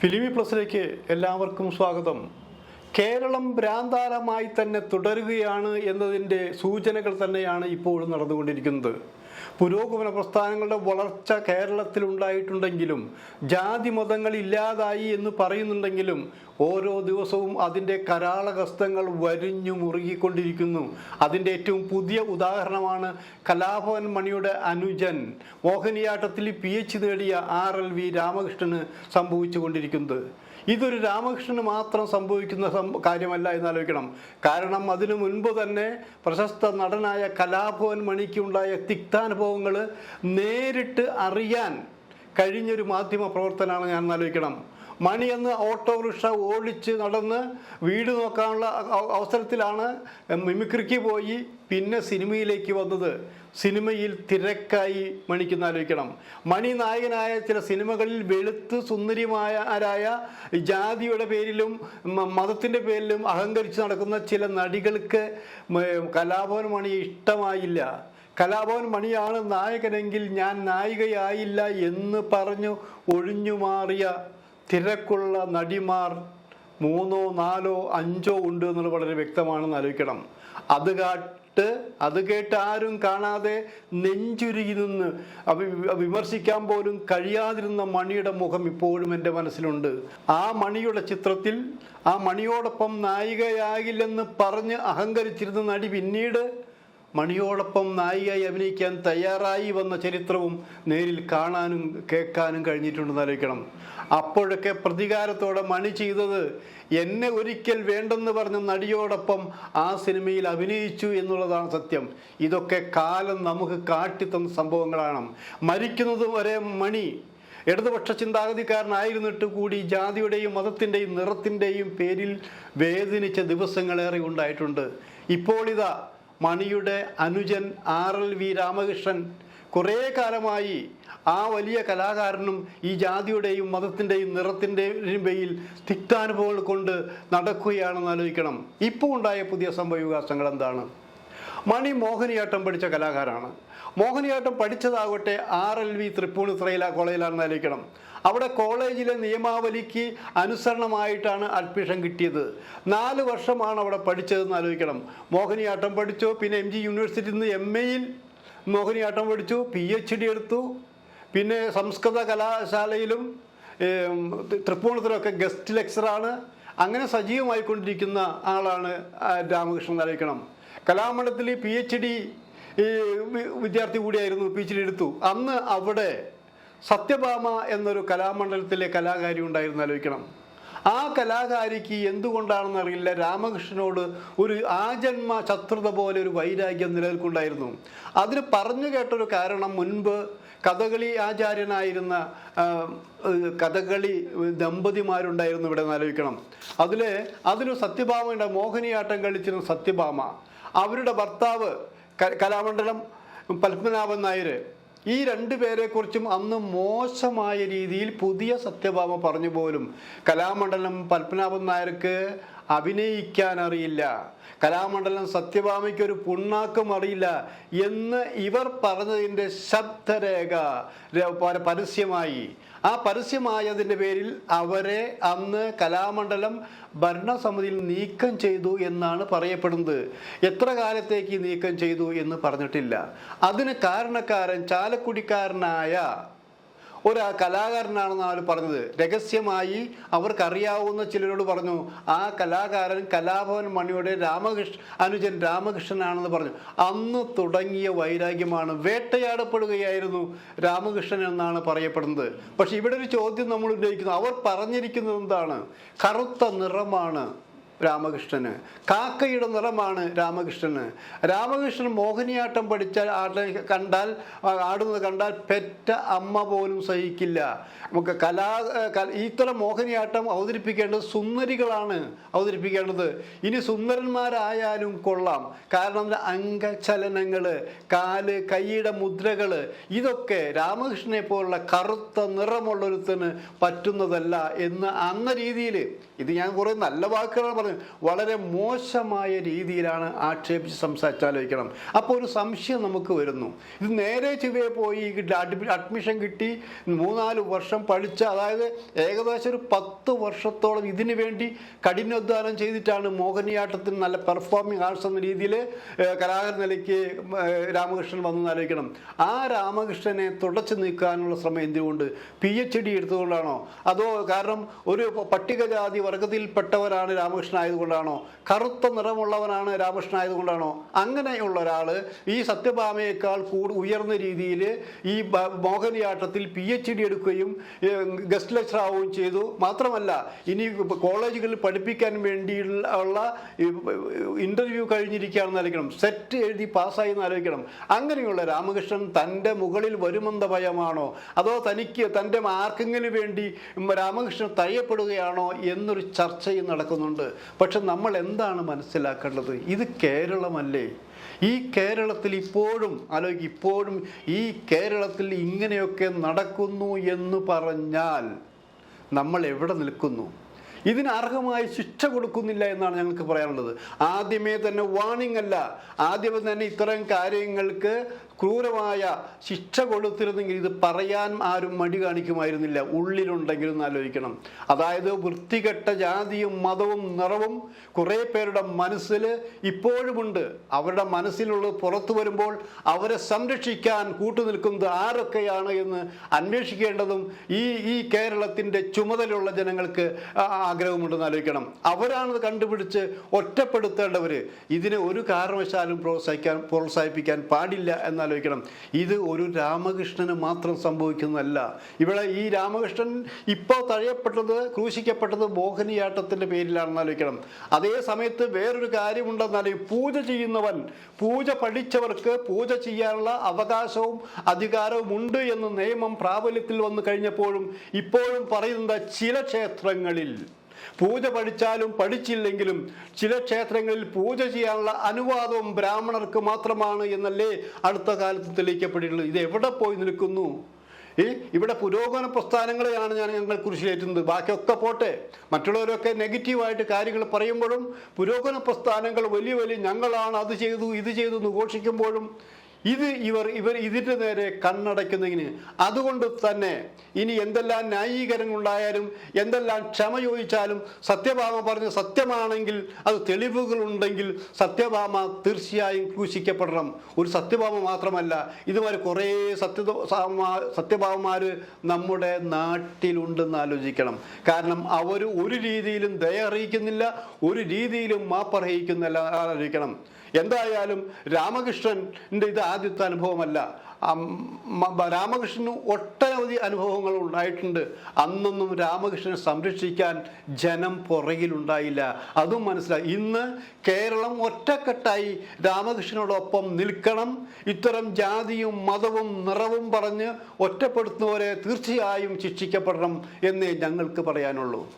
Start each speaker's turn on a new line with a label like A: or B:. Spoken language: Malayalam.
A: ഫിലിമി പ്ലസിലേക്ക് എല്ലാവർക്കും സ്വാഗതം. കേരളം ഭ്രാന്താരമായി തന്നെ തുടരുകയാണ് എന്നതിന്റെ സൂചനകൾ തന്നെയാണ് ഇപ്പോഴും നടന്നുകൊണ്ടിരിക്കുന്നത്. പുരോഗമന പ്രസ്ഥാനങ്ങളുടെ വളർച്ച കേരളത്തിൽ ഉണ്ടായിട്ടുണ്ടെങ്കിലും ജാതി മതങ്ങൾ ഇല്ലാതായി എന്ന് പറയുന്നുണ്ടെങ്കിലും ഓരോ ദിവസവും അതിന്റെ കരാളഹസ്തങ്ങൾ വരിഞ്ഞു മുറുകിക്കൊണ്ടിരിക്കുന്നു. അതിന്റെ ഏറ്റവും പുതിയ ഉദാഹരണമാണ് കലാഭവൻ മണിയുടെ അനുജൻ. മോഹിനിയാട്ടത്തിൽ പി എച്ച് നേടിയ ആർ എൽ വി രാമകൃഷ്ണന് ഇതൊരു രാമകൃഷ്ണന് മാത്രം സംഭവിക്കുന്ന കാര്യമല്ല എന്നാലോചിക്കണം കാരണം അതിനു മുൻപ് തന്നെ പ്രശസ്ത നടനായ കലാഭവൻ മണിക്കുണ്ടായ തിക്താനുഭവങ്ങൾ നേരിട്ട് അറിയാൻ കഴിഞ്ഞൊരു മാധ്യമ പ്രവർത്തനമാണ് ഞാൻ ആലോചിക്കണം മണി എന്ന് ഓട്ടോറിക്ഷ ഓടിച്ച് നടന്ന് വീട് നോക്കാനുള്ള അവ- അവസരത്തിലാണ് മിമിക്രിക്ക് പോയി പിന്നെ സിനിമയിലേക്ക് വന്നത്. സിനിമയിൽ തിരക്കായി മണിക്കുന്ന ആലോചിക്കണം. മണി നായകനായ ചില സിനിമകളിൽ വെളുത്ത് സുന്ദരിമായ ആരായ ജാതിയുടെ പേരിലും മതത്തിന്റെ പേരിലും അഹങ്കരിച്ച് നടക്കുന്ന ചില നടികൾക്ക് കലാഭവൻ മണിയെ ഇഷ്ടമായില്ല. കലാഭവൻ മണിയാണ് നായകനെങ്കിൽ ഞാൻ നായികയായില്ല എന്ന് പറഞ്ഞു ഒഴിഞ്ഞു മാറിയ തിരക്കുള്ള നടിമാർ മൂന്നോ നാലോ അഞ്ചോ ഉണ്ട് എന്നുള്ളത് വളരെ വ്യക്തമാണെന്ന് ആലോചിക്കണം. അത് കാട്ട് അത് കേട്ട് ആരും കാണാതെ നെഞ്ചുരുകി നിന്ന് വിമർശിക്കാൻ പോലും കഴിയാതിരുന്ന മണിയുടെ മുഖം ഇപ്പോഴും എന്റെ മനസ്സിലുണ്ട്. ആ മണിയുടെ ചിത്രത്തിൽ ആ മണിയോടൊപ്പം നായികയാകില്ലെന്ന് പറഞ്ഞ് അഹങ്കരിച്ചിരുന്ന നടി പിന്നീട് മണിയോടൊപ്പം നായികയായി അഭിനയിക്കാൻ തയ്യാറായി വന്ന ചരിത്രവും നേരിൽ കാണാനും കേൾക്കാനും കഴിഞ്ഞിട്ടുണ്ടെന്ന് ആലോചിക്കണം. അപ്പോഴൊക്കെ പ്രതികാരത്തോടെ മണി ചെയ്തത് എന്നെ ഒരിക്കൽ വേണ്ടെന്ന് പറഞ്ഞ നടിയോടൊപ്പം ആ സിനിമയിൽ അഭിനയിച്ചു എന്നുള്ളതാണ് സത്യം. ഇതൊക്കെ കാലം നമുക്ക് കാട്ടിത്തന്ന സംഭവങ്ങളാണ്. മരിക്കുന്നത് വരെ മണി. ഇടതുപക്ഷ ചിന്താഗതിക്കാരനായിരുന്നിട്ട് കൂടി ജാതിയുടെയും മതത്തിന്റെയും നിറത്തിന്റെയും പേരിൽ വേദനിച്ച ദിവസങ്ങളേറെ ഉണ്ടായിട്ടുണ്ട്. ഇപ്പോൾ ഇതാ മണിയുടെ അനുജൻ ആർ എൽ വി രാമകൃഷ്ണൻ കുറേ കാലമായി ആ വലിയ കലാകാരനും ഈ ജാതിയുടെയും മതത്തിന്റെയും നിറത്തിന്റെയും പേയിൽ തിക്താനുഭവങ്ങൾ കൊണ്ട് നടക്കുകയാണെന്ന് ആലോചിക്കണം. ഇപ്പോൾ ഉണ്ടായ പുതിയ സംഭവവികാസങ്ങൾ എന്താണ്? മണി മോഹിനിയാട്ടം പഠിച്ച കലാകാരാണ്. മോഹിനിയാട്ടം പഠിച്ചതാകട്ടെ ആർ എൽ വി തൃപ്പൂണിത്രയിലാ കോളേജിലാണെന്ന് ആലോചിക്കണം. അവിടെ കോളേജിലെ നിയമാവലിക്ക് അനുസരണമായിട്ടാണ് അഡ്മിഷൻ കിട്ടിയത്. നാല് വർഷമാണ് അവിടെ പഠിച്ചതെന്ന് ആലോചിക്കണം. മോഹിനിയാട്ടം പഠിച്ചു പിന്നെ എം ജി യൂണിവേഴ്സിറ്റിയിൽ നിന്ന് എം എയിൽ മോഹിനിയാട്ടം പഠിച്ചു പി എച്ച് ഡി എടുത്തു പിന്നെ സംസ്കൃത കലാശാലയിലും തൃപ്പൂണിത്തുറയൊക്കെ ഗസ്റ്റ് ലെക്ചറാണ്. അങ്ങനെ സജീവമായിക്കൊണ്ടിരിക്കുന്ന ആളാണ് രാമകൃഷ്ണൻ ആലോചിക്കണം. കലാമണ്ഡലത്തിൽ പി എച്ച് ഡി വിദ്യാർത്ഥി കൂടിയായിരുന്നു പി എച്ച് ഡി എടുത്തു. അന്ന് അവിടെ സത്യഭാമ എന്നൊരു കലാമണ്ഡലത്തിലെ കലാകാരി ഉണ്ടായിരുന്നു ആലോചിക്കണം. ആ കലാകാരിക്ക് എന്തുകൊണ്ടാണെന്ന് അറിയില്ല. രാമകൃഷ്ണനോട് ഒരു ആജന്മ ശത്രുത പോലെ ഒരു വൈരാഗ്യം നിലനിൽക്കുണ്ടായിരുന്നു അതിന് പറഞ്ഞു കേട്ടൊരു കാരണം മുൻപ് കഥകളി ആചാര്യനായിരുന്ന കഥകളി ദമ്പതിമാരുണ്ടായിരുന്നു ഇവിടെ ആലോചിക്കണം. അതിൽ അതിന് സത്യഭാമയുടെ മോഹിനിയാട്ടം കളിച്ചിരുന്ന സത്യഭാമ. അവരുടെ ഭർത്താവ് കലാമണ്ഡലം പത്മനാഭൻ നായർ ഈ രണ്ടു പേരെക്കുറിച്ചും അന്ന് മോശമായ രീതിയിൽ പുതിയ സത്യഭാമ പറഞ്ഞു പോലും. കലാമണ്ഡലം പത്മനാഭൻ നായർക്ക് അഭിനയിക്കാൻ അറിയില്ല കലാമണ്ഡലം സത്യഭാമയ്ക്ക് ഒരു പുണ്ണാക്കും അറിയില്ല എന്ന് ഇവർ പറഞ്ഞതിന്റെ ശബ്ദരേഖ പരസ്യമായി. ആ പരസ്യമായതിന്റെ പേരിൽ അവരെ അന്ന് കലാമണ്ഡലം ഭരണസമിതിയിൽ നീക്കം ചെയ്തു എന്നാണ് പറയപ്പെടുന്നത്. എത്ര കാലത്തേക്ക് നീക്കം ചെയ്തു എന്ന് പറഞ്ഞിട്ടില്ല. അതിന് കാരണക്കാരൻ ചാലക്കുടിക്കാരനായ ഒരു കലാകാരനാണെന്ന് അവർ പറഞ്ഞത്. രഹസ്യമായി അവർക്കറിയാവുന്ന ചിലരോട് പറഞ്ഞു ആ കലാകാരൻ കലാഭവൻ മണിയുടെ രാമകൃഷ്ണ അനുജൻ രാമകൃഷ്ണനാണെന്ന് പറഞ്ഞു. അന്ന് തുടങ്ങിയ വൈരാഗ്യമാണ് വേട്ടയാടപ്പെടുകയായിരുന്നു രാമകൃഷ്ണൻ എന്നാണ് പറയപ്പെടുന്നത്. പക്ഷെ ഇവിടെ ഒരു ചോദ്യം നമ്മൾ ഉന്നയിക്കുന്നു. അവർ പറഞ്ഞിരിക്കുന്നത് എന്താണ്? കറുത്ത നിറമാണ്. രാമകൃഷ്ണന്. കാക്കയുടെ നിറമാണ് രാമകൃഷ്ണന്. രാമകൃഷ്ണൻ മോഹിനിയാട്ടം പഠിച്ച ആട്ടെ കണ്ടാൽ ആടുന്നത് കണ്ടാൽ പെറ്റ അമ്മ പോലും സഹിക്കില്ല. നമുക്ക് കലാ ഇത്തരം മോഹിനിയാട്ടം അവതരിപ്പിക്കേണ്ടത് സുന്ദരികളാണ് അവതരിപ്പിക്കേണ്ടത്. ഇനി സുന്ദരന്മാരായാലും കൊള്ളാം. കാരണം അംഗചലനങ്ങൾ കാൽ കൈയുടെ മുദ്രകൾ ഇതൊക്കെ രാമകൃഷ്ണനെ പോലുള്ള കറുത്ത നിറമുള്ളൊരുത്തിന് പറ്റുന്നതല്ല എന്ന് അന്ന രീതിയിൽ ഇത് ഞാൻ കുറേ നല്ല വാക്കുകളാണ് വളരെ മോശമായ രീതിയിലാണ് ആക്ഷേപിച്ച് സംസാരിച്ചാലോചിക്കണം അപ്പോൾ ഒരു സംശയം നമുക്ക് വരുന്നു. ഇത് നേരെ ചുവയെ പോയി അഡ്മിഷൻ കിട്ടി മൂന്നാൽ വർഷം പഠിച്ച അതായത് ഏകദേശം ഒരു പത്ത് വർഷത്തോളം ഇതിനു വേണ്ടി കഠിനാധ്വാനം ചെയ്തിട്ടാണ് മോഹിനിയാട്ടത്തിന് നല്ല പെർഫോമിംഗ് ആർട്സ് എന്ന രീതിയിൽ കലാകാരൻ നിലയ്ക്ക് രാമകൃഷ്ണൻ വന്നു ആലോചിക്കണം. ആ രാമകൃഷ്ണനെ തുടച്ചു നീക്കാനുള്ള ശ്രമം എന്തുകൊണ്ട്? പി എച്ച് ഡി എടുത്തുകൊണ്ടാണോ? അതോ കാരണം ഒരു പട്ടികജാതി വർഗത്തിൽപ്പെട്ടവരാണ് രാമകൃഷ്ണൻ ആയതുകൊണ്ടാണോ? കറുത്ത നിറമുള്ളവനാണ് രാമകൃഷ്ണൻ ആയതുകൊണ്ടാണോ? അങ്ങനെയുള്ള ഒരാൾ ഈ സത്യഭാമയേക്കാൾ കൂടു ഉയർന്ന രീതിയിൽ ഈ മോഹനിയാട്ടത്തിൽ പി എച്ച് ഡി എടുക്കുകയും ഗസ്റ്റ് ലെക്ചർ ആവുകയും ചെയ്തു. മാത്രമല്ല ഇനി കോളേജുകളിൽ പഠിപ്പിക്കാൻ വേണ്ടിയുള്ള ഇന്റർവ്യൂ കഴിഞ്ഞിരിക്കുകയാണെന്ന് ആലോചിക്കണം സെറ്റ് എഴുതി പാസ്സായി എന്ന് ആലോചിക്കണം അങ്ങനെയുള്ള രാമകൃഷ്ണൻ തന്റെ മുകളിൽ വരുമെന്ന ഭയമാണോ? അതോ തനിക്ക് തന്റെ മാർക്കിങ്ങിന് വേണ്ടി രാമകൃഷ്ണൻ തയ്യപ്പെടുകയാണോ എന്നൊരു ചർച്ചയും നടക്കുന്നുണ്ട്. പക്ഷെ നമ്മൾ എന്താണ് മനസ്സിലാക്കേണ്ടത്? ഇത് കേരളമല്ലേ? ഈ കേരളത്തിൽ ഇപ്പോഴും ആലോചിക്കും ഇപ്പോഴും ഈ കേരളത്തിൽ ഇങ്ങനെയൊക്കെ നടക്കുന്നു എന്ന് പറഞ്ഞാൽ നമ്മൾ എവിടെ നിൽക്കുന്നു? ഇതിന് അർഹമായ ശിക്ഷ കൊടുക്കുന്നില്ല എന്നാണ് ഞങ്ങൾക്ക് പറയാനുള്ളത്. ആദ്യമേ തന്നെ വാണിംഗ് അല്ല. ആദ്യമേ തന്നെ ഇത്തരം കാര്യങ്ങൾക്ക് ക്രൂരമായ ശിക്ഷ കൊടുത്തിരുന്നെങ്കിൽ ഇത് പറയാൻ ആരും മടി കാണിക്കുമായിരുന്നില്ല. ഉള്ളിലുണ്ടെങ്കിലും ആലോചിക്കണം. അതായത് വൃത്തികെട്ട ജാതിയും മതവും നിറവും കുറേ പേരുടെ മനസ്സിൽ ഇപ്പോഴുമുണ്ട്. അവരുടെ മനസ്സിലുള്ളത് പുറത്തു വരുമ്പോൾ അവരെ സംരക്ഷിക്കാൻ കൂട്ടുനിൽക്കുന്നത് ആരൊക്കെയാണ് എന്ന് അന്വേഷിക്കേണ്ടതും ഈ ഈ കേരളത്തിന്റെ ചുമതലയുള്ള ജനങ്ങൾക്ക് ആഗ്രഹമുണ്ടെന്ന് ആലോചിക്കണം. അവരാണ് കണ്ടുപിടിച്ച് ഒറ്റപ്പെടുത്തേണ്ടവർ ഇതിനെ ഒരു കാരണവശാലും പ്രോത്സാഹിക്കാൻ പ്രോത്സാഹിപ്പിക്കാൻ പാടില്ല എന്നാലോചിക്കണം. ഇത് ഒരു രാമകൃഷ്ണന് മാത്രം സംഭവിക്കുന്നതല്ല. ഇവിടെ ഈ രാമകൃഷ്ണൻ ഇപ്പോൾ തഴയപ്പെട്ടത് ക്രൂശിക്കപ്പെട്ടത് മോഹിനിയാട്ടത്തിന്റെ പേരിലാണെന്ന് ആലോചിക്കണം. അതേ സമയത്ത് വേറൊരു കാര്യമുണ്ടെന്നാലും പൂജ ചെയ്യുന്നവൻ പൂജ പഠിച്ചവർക്ക് പൂജ ചെയ്യാനുള്ള അവകാശവും അധികാരവും ഉണ്ട് എന്ന് നിയമം പ്രാബല്യത്തിൽ വന്നു കഴിഞ്ഞപ്പോഴും ഇപ്പോഴും പറയുന്നത് ചില ക്ഷേത്രങ്ങളിൽ. പൂജ പഠിച്ചാലും പഠിച്ചില്ലെങ്കിലും ചില ക്ഷേത്രങ്ങളിൽ പൂജ ചെയ്യാനുള്ള അനുവാദവും ബ്രാഹ്മണർക്ക് മാത്രമാണ് എന്നല്ലേ അടുത്ത കാലത്ത് തെളിയിക്കപ്പെട്ടിട്ടുള്ളത്. ഇത് എവിടെ പോയി നിൽക്കുന്നു? ഈ ഇവിടെ പുരോഗമന പ്രസ്ഥാനങ്ങളെയാണ് ഞാൻ ഞങ്ങൾ കുറിച്ചിലേറ്റുന്നത് ബാക്കിയൊക്കെ പോട്ടെ. മറ്റുള്ളവരൊക്കെ നെഗറ്റീവായിട്ട് കാര്യങ്ങൾ പറയുമ്പോഴും പുരോഗമന പ്രസ്ഥാനങ്ങൾ വലിയ വലിയ ഞങ്ങളാണ് അത് ചെയ്തു ഇത് ചെയ്തു എന്ന് ഘോഷിക്കുമ്പോഴും ഇത് ഇവർ ഇവർ ഇതിന്റെ നേരെ കണ്ണടയ്ക്കുന്നതിന്. അതുകൊണ്ട് തന്നെ ഇനി എന്തെല്ലാം ന്യായീകരണങ്ങളുണ്ടായാലും എന്തെല്ലാം ക്ഷമ ചോദിച്ചാലും സത്യഭാമ പറഞ്ഞ സത്യമാണെങ്കിൽ അത് തെളിവുകളുണ്ടെങ്കിൽ സത്യഭാമ തീർച്ചയായും ക്രൂശിക്കപ്പെടണം. ഒരു സത്യഭാമ മാത്രമല്ല ഇതുവരെ കുറേ സത്യ സത്യഭാമമാർ നമ്മുടെ നാട്ടിലുണ്ടെന്ന് ആലോചിക്കണം. കാരണം അവർ ഒരു രീതിയിലും ദയ അറിയിക്കുന്നില്ല ഒരു രീതിയിലും മാപ്പർഹിക്കുന്നില്ല ആലോചിക്കണം. എന്തായാലും രാമകൃഷ്ണന്റെ ഇത് ആദ്യത്തെ അനുഭവമല്ല. രാമകൃഷ്ണന് ഒട്ടനവധി അനുഭവങ്ങൾ ഉണ്ടായിട്ടുണ്ട്. അന്നൊന്നും രാമകൃഷ്ണനെ സംരക്ഷിക്കാൻ ജനം പുറകിലുണ്ടായില്ല. അതും മനസ്സിലായി. ഇന്ന് കേരളം ഒറ്റക്കെട്ടായി രാമകൃഷ്ണനോടൊപ്പം നിൽക്കണം. ഇത്തരം ജാതിയും മതവും നിറവും പറഞ്ഞ് ഒറ്റപ്പെടുത്തുന്നവരെ തീർച്ചയായും ശിക്ഷിക്കപ്പെടണം എന്നേ ഞങ്ങൾക്ക് പറയാനുള്ളൂ.